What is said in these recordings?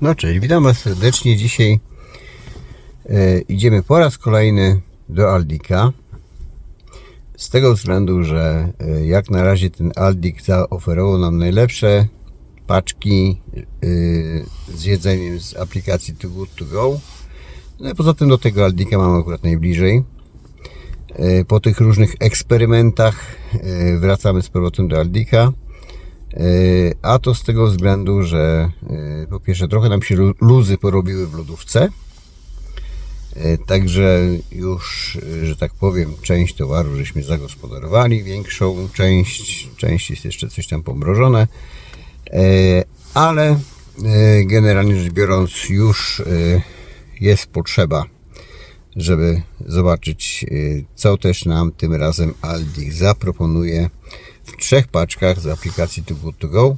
No cześć, witam Was serdecznie. Dzisiaj e, idziemy po raz kolejny do Aldika. Z tego względu, że e, jak na razie ten Aldik zaoferował nam najlepsze paczki e, z jedzeniem z aplikacji Too Good To Go. No poza tym do tego Aldika mamy akurat najbliżej. E, po tych różnych eksperymentach e, wracamy z powrotem do Aldika. E, A to z tego względu, że e, po pierwsze trochę nam się lu- luzy porobiły w lodówce. E, Także już, że tak powiem, część towaru żeśmy zagospodarowali, większą część, część jest jeszcze coś tam pomrożone, ale generalnie rzecz biorąc już jest potrzeba, żeby zobaczyć, co też nam tym razem Aldi zaproponuje w trzech paczkach z aplikacji Too Good To Go.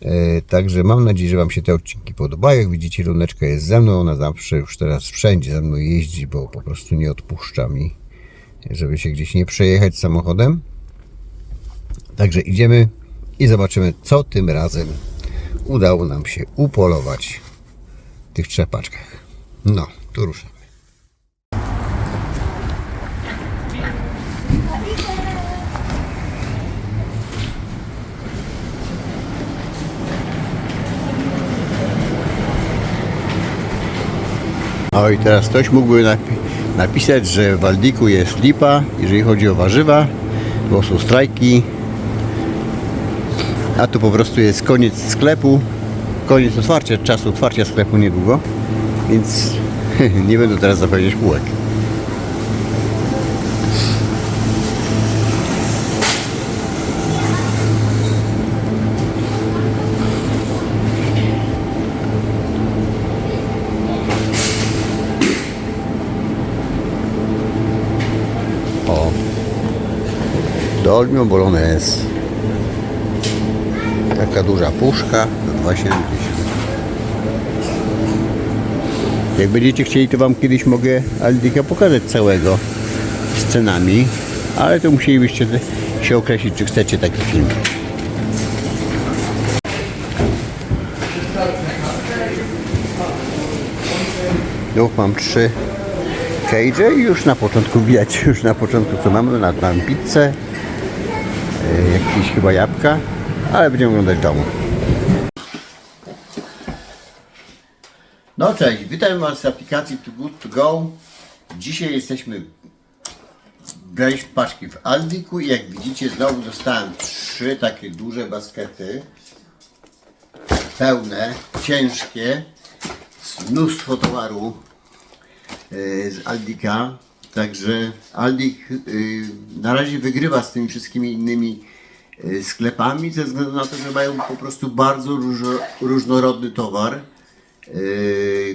E, Także mam nadzieję, że Wam się te odcinki podobają. Jak widzicie, Runeczka jest ze mną. Ona zawsze już teraz wszędzie ze mną jeździ, bo po prostu nie odpuszcza mi, żeby się gdzieś nie przejechać samochodem. Także idziemy i zobaczymy, co tym razem udało nam się upolować w tych trzech paczkach. No, tu ruszamy. O i teraz ktoś mógłby napi- napisać, że w Aldiku jest lipa, jeżeli chodzi o warzywa, bo są strajki, a tu po prostu jest koniec sklepu, koniec otwarcia, czasu otwarcia sklepu niedługo, więc nie będę teraz zapowiedzieć półek. O, Dolmią Bolognese. Taka duża puszka za 2,70. Jak będziecie chcieli, to Wam kiedyś mogę Aldika pokazać całego z cenami, ale to musielibyście się określić, czy chcecie taki film. Tu mam trzy cage i już na początku widać, już na początku co mamy, na mam pizzę, jakieś chyba jabłka, ale będziemy oglądać w domu. No cześć, witam Was z aplikacji Too Good To Go. Dzisiaj jesteśmy braliśmy paczki w Aldiku i jak widzicie znowu dostałem trzy takie duże baskety pełne, ciężkie, mnóstwo towaru e, z Aldika. Także Aldik e, na razie wygrywa z tymi wszystkimi innymi e, sklepami ze względu na to, że mają po prostu bardzo różno, różnorodny towar, e,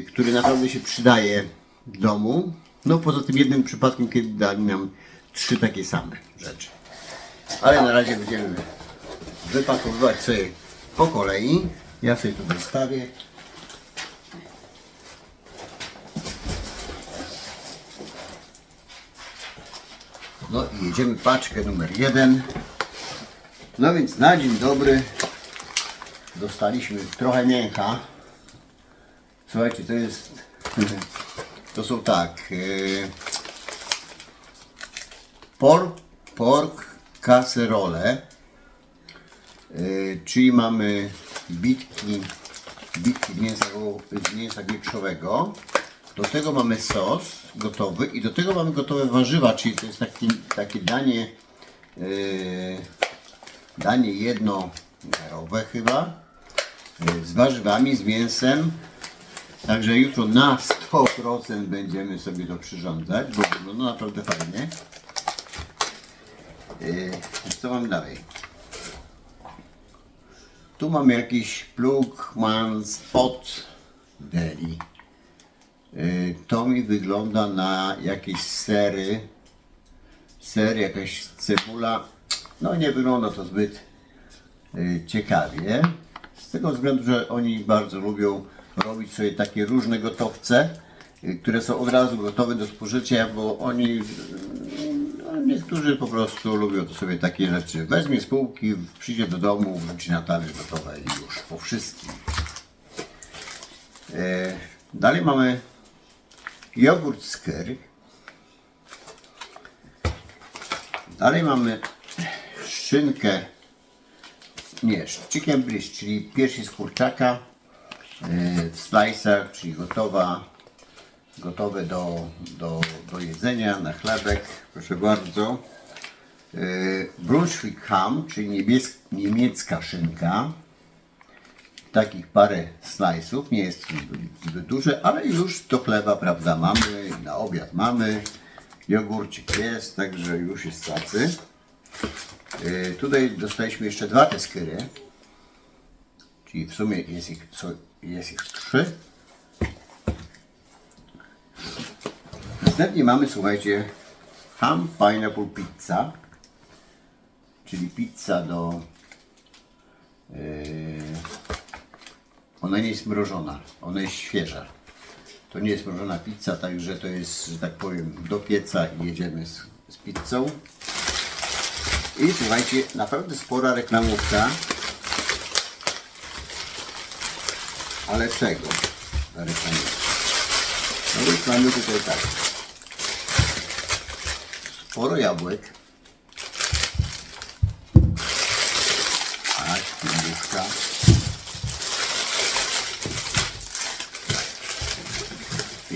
który naprawdę się przydaje w domu. No poza tym jednym przypadkiem, kiedy dali nam trzy takie same rzeczy. Ale na razie będziemy wypakowywać sobie po kolei. Ja sobie tu zostawię. No i jedziemy paczkę numer jeden. No więc na dzień dobry dostaliśmy trochę mięcha. Słuchajcie, to jest. To są tak. Yy, pork, pork casserole. Yy, czyli mamy bitki, bitki z mięsa, z mięsa wieprzowego. Do tego mamy sos gotowy i do tego mamy gotowe warzywa, czyli to jest taki, takie danie, yy, danie jednomiarowe chyba, yy, z warzywami, z mięsem. Także jutro na 100% będziemy sobie to przyrządzać, bo wygląda naprawdę fajnie. Yy, co mam dalej? Tu mamy jakiś plug man spot deli. Y, To mi wygląda na jakieś sery. Ser, jakaś cebula. No nie wygląda to zbyt y, ciekawie. Z tego względu, że oni bardzo lubią robić sobie takie różne gotowce, y, które są od razu gotowe do spożycia, bo oni, no, niektórzy po prostu lubią to sobie takie rzeczy. Weźmie z półki, przyjdzie do domu, wrzuci na talerz gotowe i już po wszystkim. Dalej mamy jogurt skyr. Dalej mamy szynkę, nie, chicken breast, czyli piersi z kurczaka e, w slice'ach, czyli gotowa, gotowe do, do, do jedzenia na chlebek. Proszę bardzo. E, Brunswick ham, czyli niebiesk, niemiecka szynka. Takich parę slice'ów, nie jest zbyt duże, ale już do chleba, prawda, mamy, na obiad mamy. Jogurcik jest, także już jest cacy. Yy, tutaj dostaliśmy jeszcze dwa te skyry. Czyli w sumie jest ich, jest ich trzy. Następnie mamy, słuchajcie, ham pineapple pizza. Czyli pizza do... Yy, ona nie jest mrożona, ona jest świeża. To nie jest mrożona pizza, także to jest, że tak powiem, do pieca i jedziemy z, z pizzą. I słuchajcie, naprawdę spora reklamówka. Ale czego? Ta reklamówka. No więc mamy tutaj tak. Sporo jabłek. Tak, jabłka.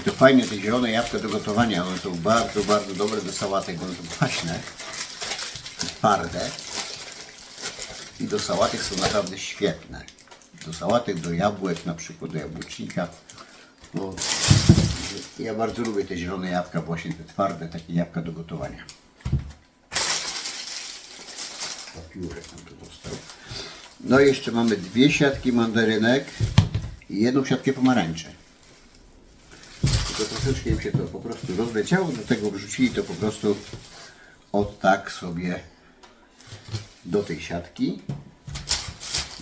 I to fajnie, te zielone jabłka do gotowania, one są bardzo, bardzo dobre do sałatek, one są kwaśne twarde i do sałatek są naprawdę świetne. Do sałatek, do jabłek, na przykład do jabłecznika. Bo ja bardzo lubię te zielone jabłka, właśnie te twarde, takie jabłka do gotowania. Papiurek nam tu dostał. No i jeszcze mamy dwie siatki mandarynek i jedną siatkę pomarańczy. Tylko troszeczkę im się to po prostu rozleciało, do tego wrzucili to po prostu od tak sobie do tej siatki.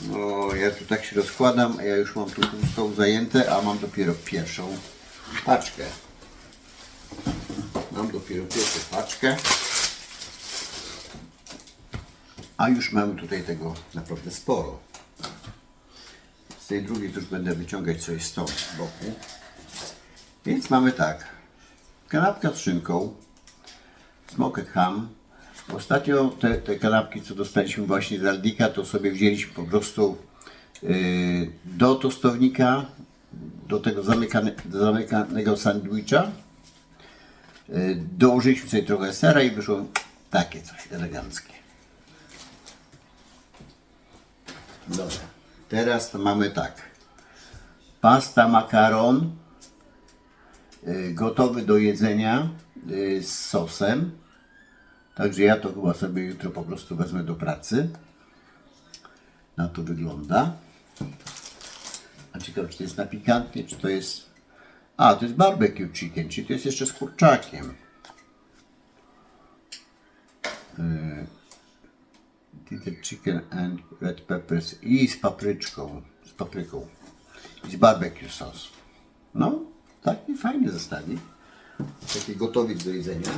No, ja tu tak się rozkładam, a ja już mam tu pustą zajęte, a mam dopiero pierwszą paczkę. Mam dopiero pierwszą paczkę. A już mamy tutaj tego naprawdę sporo. Z tej drugiej to już będę wyciągać coś z tą z boku. Więc mamy tak. Kanapka z szynką, smoked ham. Ostatnio te, te kanapki, co dostaliśmy właśnie z Aldika, to sobie wzięliśmy po prostu yy, do tostownika, do tego zamykane, zamykanego sandwicha. Yy, dołożyliśmy sobie trochę sera i wyszło takie coś eleganckie. Dobra, teraz to mamy tak. Pasta makaron gotowy do jedzenia yy, z sosem. Także ja to chyba sobie jutro po prostu wezmę do pracy. Na to wygląda. A ciekawe, czy to jest na pikantnie, czy to jest... A, to jest barbecue chicken, czyli to jest jeszcze z kurczakiem. Yy, Titted chicken and red peppers i z papryczką, z papryką i z barbecue sauce. No, taki fajny zestawik. Taki gotowiec do jedzenia.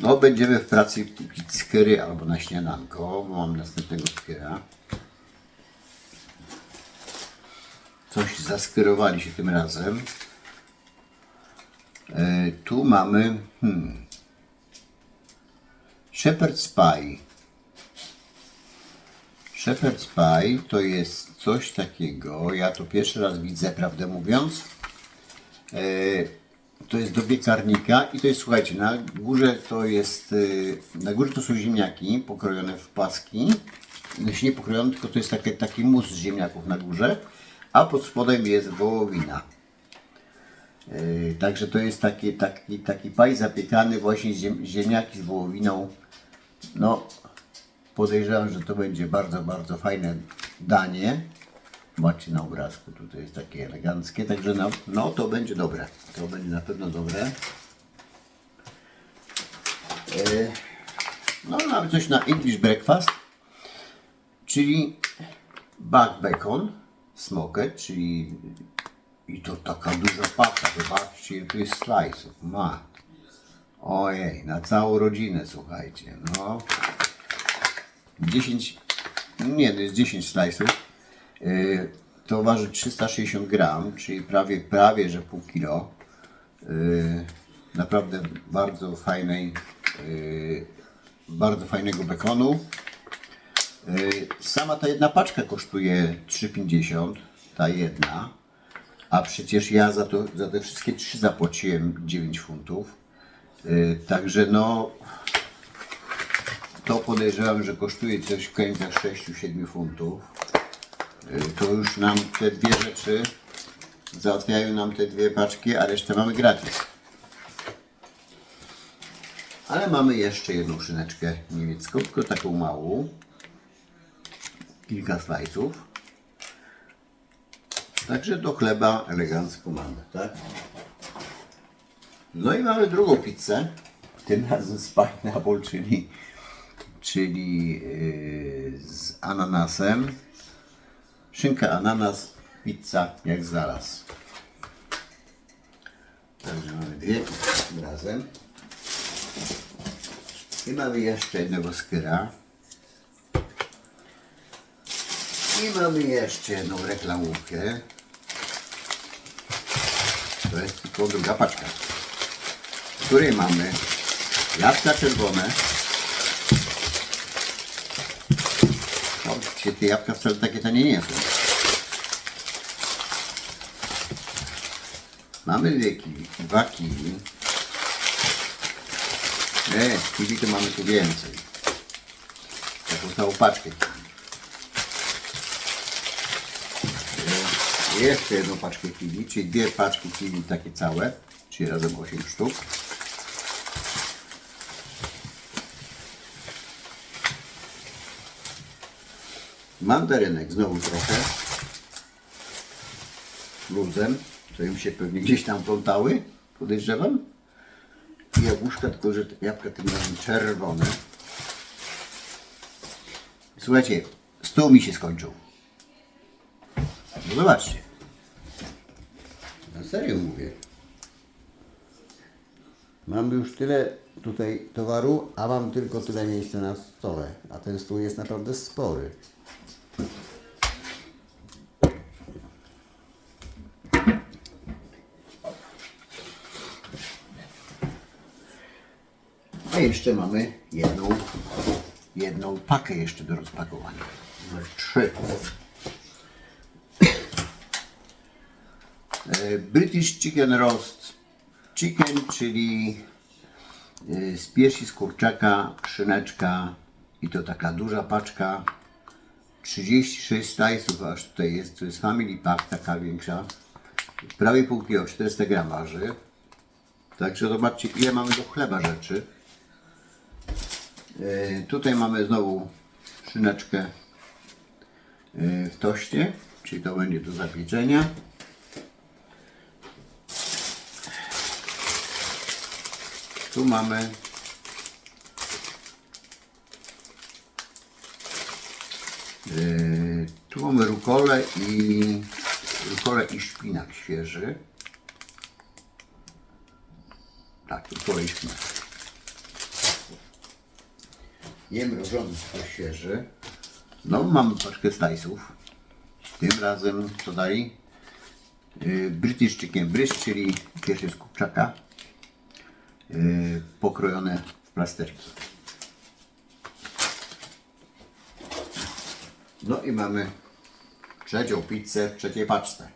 No, będziemy w pracy pić skyry albo na śniadanko, bo mam następnego skyra. Coś zaskyrowali się tym razem. E, tu mamy hmm, Shepherd's Pie. Shepherd's Pie to jest coś takiego, ja to pierwszy raz widzę, prawdę mówiąc. E, to jest do piekarnika i to jest, słuchajcie, na górze to jest, y, na górze to są ziemniaki pokrojone w paski. Znaczy nie pokrojone, tylko to jest taki, taki mus z ziemniaków na górze, a pod spodem jest wołowina. Yy, także to jest taki, taki, taki paj zapiekany właśnie z ziem, ziemniaki z wołowiną. No, podejrzewam, że to będzie bardzo, bardzo fajne danie. Zobaczcie na obrazku, tutaj jest takie eleganckie, także no, no to będzie dobre. To będzie na pewno dobre. E, No mamy coś na English breakfast, czyli back bacon, smoked, czyli i to taka duża paka, zobaczcie, tu jest slice'ów, ma. Ojej, na całą rodzinę, słuchajcie, no. 10, nie, to jest 10 slice'ów. Yy, to waży 360 gram, czyli prawie, prawie że pół kilo. Yy, naprawdę bardzo fajnej, yy, bardzo fajnego bekonu. Sama ta jedna paczka kosztuje 3,50, ta jedna, a przecież ja za, to, za te wszystkie trzy zapłaciłem 9 funtów. Także no, to podejrzewam, że kosztuje coś w granicach 6-7 funtów. Yy, To już nam te dwie rzeczy załatwiają nam te dwie paczki, a resztę mamy gratis. Ale mamy jeszcze jedną szyneczkę niemiecką, tylko taką małą. Kilka slajców. Także do chleba elegancko mamy, tak? No i mamy drugą pizzę. Tym razem z pineapple, czyli, czyli yy, z ananasem. Szynka, ananas, pizza jak zaraz. Także mamy dwie razem. I mamy jeszcze jednego skyra. I mamy jeszcze jedną reklamówkę. To jest tylko druga paczka. W której mamy jabłka czerwone. No, się te jabłka wcale takie tanie nie są. Mamy dwie kiwi, dwa kiwi. E, kiwi to mamy tu więcej. Taką całą paczkę. E, Jeszcze jedną paczkę kiwi, czyli dwie paczki kiwi takie całe, czyli razem 8 sztuk. Mandarynek znowu trochę. Luzem, to im się pewnie gdzieś tam plątały, podejrzewam. I jabłuszka, tylko że jabłka tym razem czerwone. Słuchajcie, stół mi się skończył. No zobaczcie. Na serio mówię. Mam już tyle tutaj towaru, a mam tylko tyle miejsca na stole. A ten stół jest naprawdę spory. A jeszcze mamy jedną, jedną pakę jeszcze do rozpakowania. Numer trzy. E, British Chicken Roast Chicken, czyli e, z piersi z kurczaka, szyneczka i to taka duża paczka. 36 slice'ów aż tutaj jest, to jest Family Pack, taka większa. Prawie pół kilo, 400 gram waży. Także zobaczcie ile mamy do chleba rzeczy. E, Tutaj mamy znowu szyneczkę e, w toście, czyli to będzie do zapieczenia. Tu mamy e, tu mamy rukolę i rukolę i szpinak świeży. Tak, rukolę i szpinak nie mrożony, świeży. No, mamy paczkę slice'ów. Tym razem co dali? Yy, British Chicken Breast, czyli pierwsze z kurczaka. Yy, pokrojone w plasterki. No i mamy trzecią pizzę w trzeciej paczce.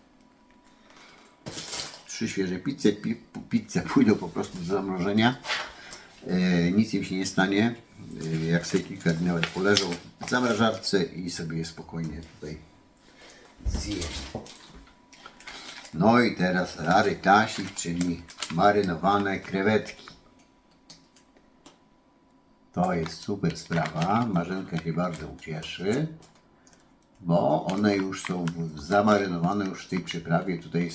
Trzy świeże pizze. Pi pizze pójdą po prostu do zamrożenia. E, nic im się nie stanie. E, jak sobie kilka dni nawet poleżą w zamrażarce i sobie je spokojnie tutaj zjem. No i teraz rary tasik, czyli marynowane krewetki. To jest super sprawa. Marzenka się bardzo ucieszy, bo one już są zamarynowane już w tej przyprawie. Tutaj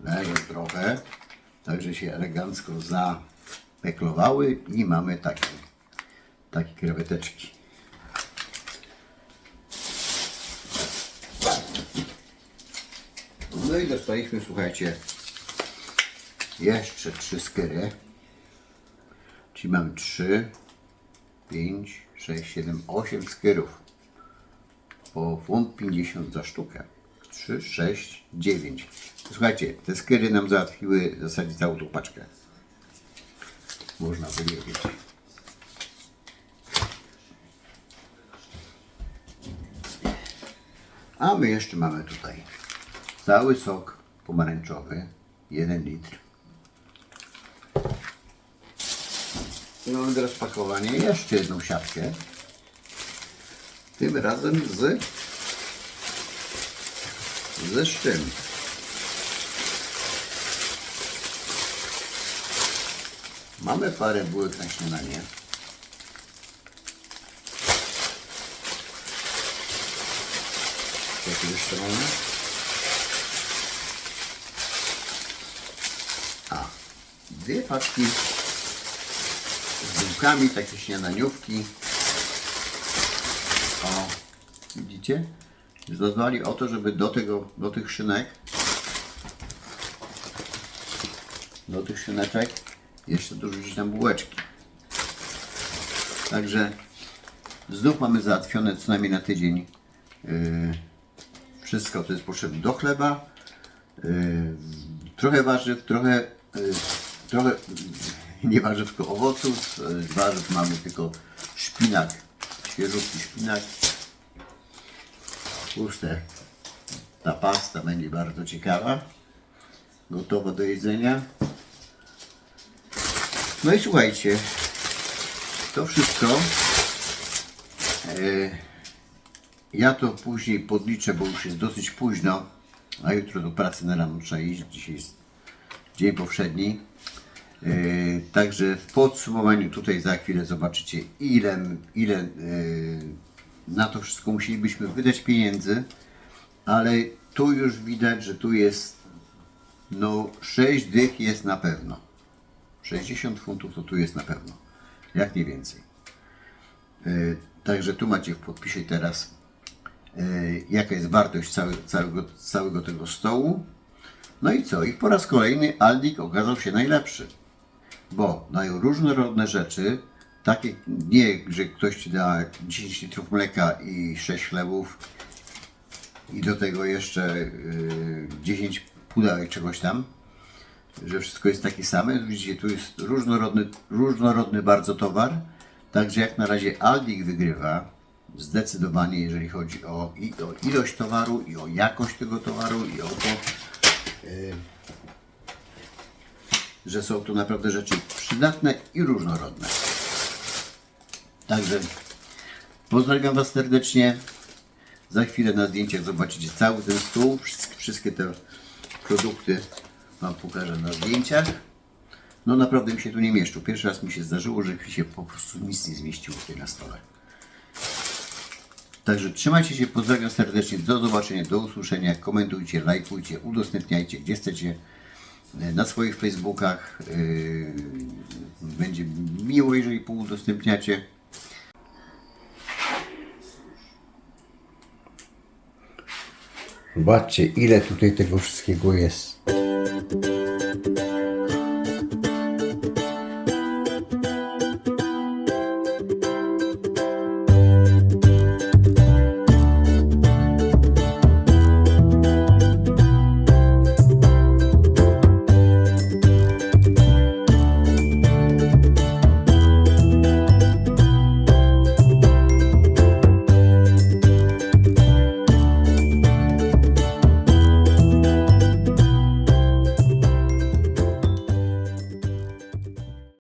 leżą trochę, także się elegancko zapeklowały i mamy takie, takie kreweteczki. No i dostaliśmy, słuchajcie, jeszcze trzy skyry. Czyli mamy 3, 5, 6, 7, 8 skyrów. Po funt 50 za sztukę. 3, 6, 9. Słuchajcie, te skiery nam załatwiły w zasadzie całą tą paczkę. Można powiedzieć. A my jeszcze mamy tutaj cały sok pomarańczowy, 1 litr. I mamy do rozpakowania jeszcze jedną siatkę. Tym razem z ze szczym. Mamy parę bułek na śniadanie. Jeszcze mamy? A, dwie paczki z bułkami, takie śniadaniówki. O, widzicie? Zadbali o to, żeby do tego, do tych szynek, do tych szyneczek jeszcze dorzucić tam bułeczki. Także znów mamy załatwione co najmniej na tydzień yy, wszystko, co jest potrzebne do chleba. Yy, trochę warzyw, trochę, yy, trochę nie warzyw, tylko owoców. Z warzyw mamy tylko szpinak, świeżutki szpinak. Puste. Ta pasta będzie bardzo ciekawa. Gotowa do jedzenia. No i słuchajcie, to wszystko. Ja to później podliczę, bo już jest dosyć późno, a jutro do pracy na rano trzeba iść. Dzisiaj jest dzień powszedni. E, Także w podsumowaniu tutaj za chwilę zobaczycie ile, ile e, na to wszystko musielibyśmy wydać pieniędzy, ale tu już widać, że tu jest no 6 dych jest na pewno. 60 funtów to tu jest na pewno. Jak nie więcej. E, Także tu macie w podpisie teraz jaka jest wartość cały, całego, całego tego stołu. No i co? I po raz kolejny Aldik okazał się najlepszy. Bo dają różnorodne rzeczy, takie nie, że ktoś ci da 10 litrów mleka i 6 chlebów i do tego jeszcze y, 10 pudełek czegoś tam, że wszystko jest takie same. Widzicie, tu jest różnorodny, różnorodny bardzo towar. Także jak na razie Aldik wygrywa zdecydowanie, jeżeli chodzi o, i o ilość towaru, i o jakość tego towaru, i o to, y, że są tu naprawdę rzeczy przydatne i różnorodne. Także pozdrawiam Was serdecznie. Za chwilę na zdjęciach zobaczycie cały ten stół, wszystkie, wszystkie te produkty Wam pokażę na zdjęciach. No naprawdę mi się tu nie mieszczą. Pierwszy raz mi się zdarzyło, że mi się po prostu nic nie zmieściło tutaj na stole. Także trzymajcie się, pozdrawiam serdecznie, do zobaczenia, do usłyszenia, komentujcie, lajkujcie, udostępniajcie, gdzie chcecie, e, na swoich Facebookach. Yy, Będzie miło, jeżeli półudostępniacie. Zobaczcie, ile tutaj tego wszystkiego jest.